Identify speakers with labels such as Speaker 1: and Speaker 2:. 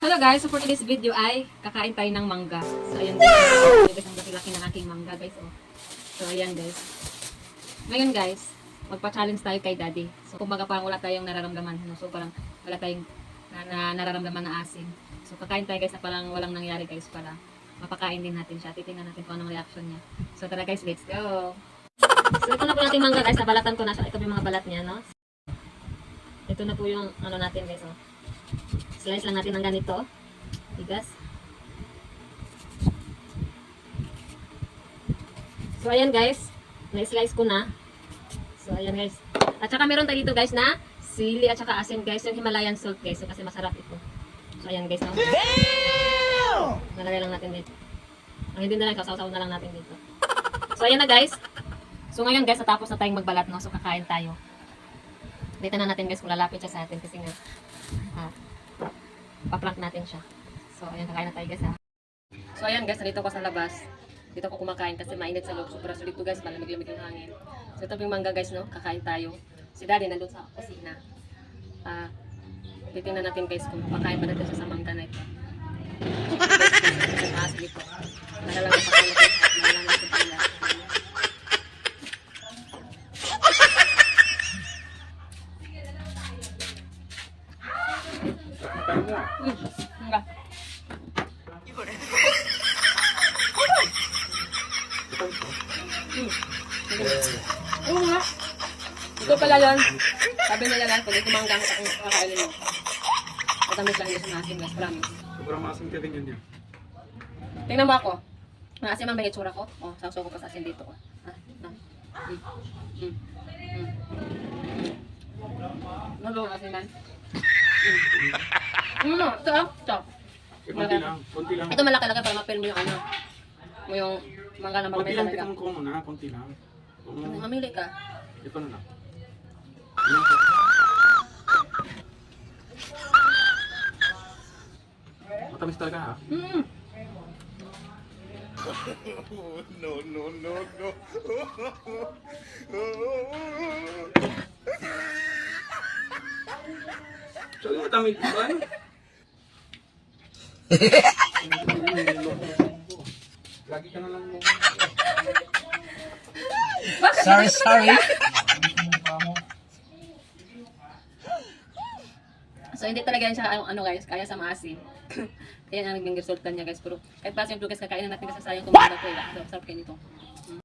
Speaker 1: Hello guys, so for today's video ay kakain tayo ng mangga. So ayan guys, wow! guys ang laki-laki ng aking mangga guys. Oh. So ayan guys. Ngayon guys, magpa-challenge tayo kay daddy. So kumbaga parang wala tayong nararamdaman. No? So parang wala tayong na, na, nararamdaman na asin. So kakain tayo guys na parang walang nangyari guys para mapakain din natin siya. Titingnan natin kung anong reaction niya. So tara guys, let's go! So ito na po natin mangga guys, nabalatan ko na siya. Ito yung mga balat niya, no? Ito na po yung ano natin guys, oh. Slice lang natin ng ganito. Tigas. So, ayan guys. Na-slice ko na. So, ayan guys. At saka meron tayo dito guys na sili at saka asin guys. Yung Himalayan salt guys. So, kasi masarap ito. So, ayan guys. No? Nalagay lang natin dito. Ang hindi na lang, sausaw na lang natin dito. So, ayan na guys. So, ngayon guys, natapos na tayong magbalat, no? So, kakain tayo. Dito na natin guys kung lalapit siya sa atin kasi nga, ah, paprank natin siya. So, ayan, kakain na tayo guys ha. So, ayan guys, nandito ko sa labas. Dito ako kumakain kasi mainit sa loob. Super so dito guys, malamig-lamig yung hangin. So, ito yung mangga guys, no? Kakain tayo. Si daddy nandun sa kusina. Ah, titingnan natin guys kung pakain pa natin sa mangga na ito. Ah, sige po. Nalalang Oo nga. Ito pala yun. Sabi nila lang, pag ito manggang sa kakainin mo. Matamis lang yung sinasin, guys. Promise.
Speaker 2: Sobrang maasim ka din yun yan.
Speaker 1: Tingnan mo ako. Maasim ang may itsura ko. Oh, sausaw ko pa sa asin dito. Oh. Ah, ah. Mm. Mm. Ba asinan? Ano? Ito ah. Ito.
Speaker 2: Eh, konti lang, konti lang.
Speaker 1: Ito malaki-laki para ma-film mo yung ano. Mo yung mangga na
Speaker 2: lang,
Speaker 1: talaga.
Speaker 2: tikang ko muna, konti lang. Oo,
Speaker 1: Mamili ka.
Speaker 2: ito na lang. Matamis talaga ha?
Speaker 1: Mm.
Speaker 3: no, no, no, no.
Speaker 2: Matamis ba? Lagi ka na lang mo.
Speaker 4: Sorry, sorry.
Speaker 1: So, hindi talaga yan siya, ano, ano guys, kaya sa maasim. kaya nga naging resulta niya guys. Pero, kahit pa siyempre guys, kakainin natin kasi sayang itong mga ito. So, sarap kayo nito.